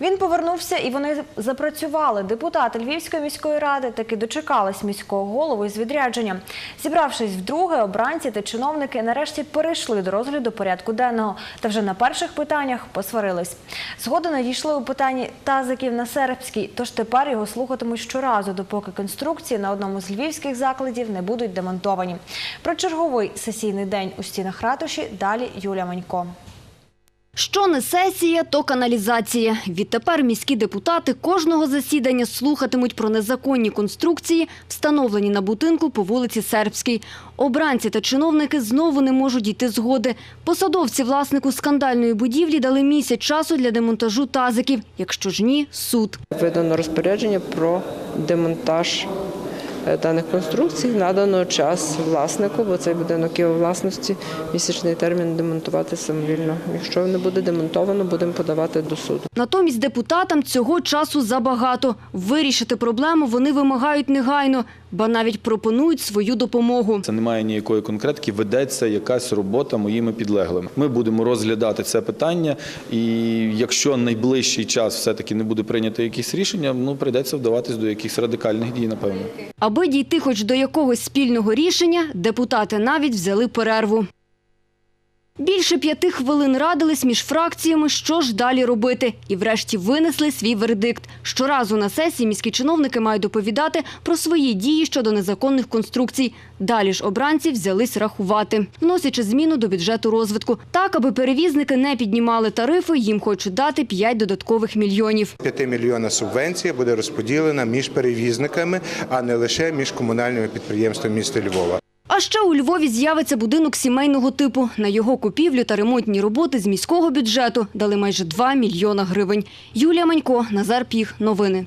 Він повернувся і вони запрацювали. Депутати Львівської міської ради таки дочекались міського голову із відрядження. Зібравшись вдруге, обранці та чиновники нарешті перейшли до розгляду порядку денного. Та вже на перших питаннях посварились. Згода надійшли у питанні тазиків на Сербській, тож тепер його слухатимуть щоразу, допоки конструкції на одному з львівських закладів не будуть демонтовані. Про черговий сесійний день у стінах ратуші далі Юлія Манько. Що не сесія, то каналізація. Відтепер міські депутати кожного засідання слухатимуть про незаконні конструкції, встановлені на будинку по вулиці Сербській. Обранці та чиновники знову не можуть дійти згоди. Посадовці власнику скандальної будівлі дали місяць часу для демонтажу тазиків. Якщо ж ні – суд. Видано розпорядження про демонтаж даних конструкцій. Надано час власнику, бо цей будинок є у власності. Місячний термін демонтувати самовільно. Якщо не буде демонтовано, будемо подавати до суду. Натомість депутатам цього часу забагато. Вирішити проблему вони вимагають негайно, ба навіть пропонують свою допомогу. Це немає ніякої конкретки, ведеться якась робота моїми підлеглими. Ми будемо розглядати це питання, і якщо найближчий час все-таки не буде прийнято якісь рішення, ну прийдеться вдаватись до якихось радикальних дій, напевно. Аби дійти хоч до якогось спільного рішення, депутати навіть взяли перерву. Більше п'яти хвилин радились між фракціями, що ж далі робити. І врешті винесли свій вердикт. Щоразу на сесії міські чиновники мають доповідати про свої дії щодо незаконних конструкцій. Далі ж обранці взялись рахувати, вносячи зміну до бюджету розвитку. Так, аби перевізники не піднімали тарифи, їм хочуть дати 5 додаткових мільйонів. 5 мільйона субвенція буде розподілена між перевізниками, а не лише між комунальними підприємствами міста Львова. А ще у Львові з'явиться будинок сімейного типу. На його купівлю та ремонтні роботи з міського бюджету дали майже 2 мільйона гривень. Юлія Манько, Назар Піх. Новини.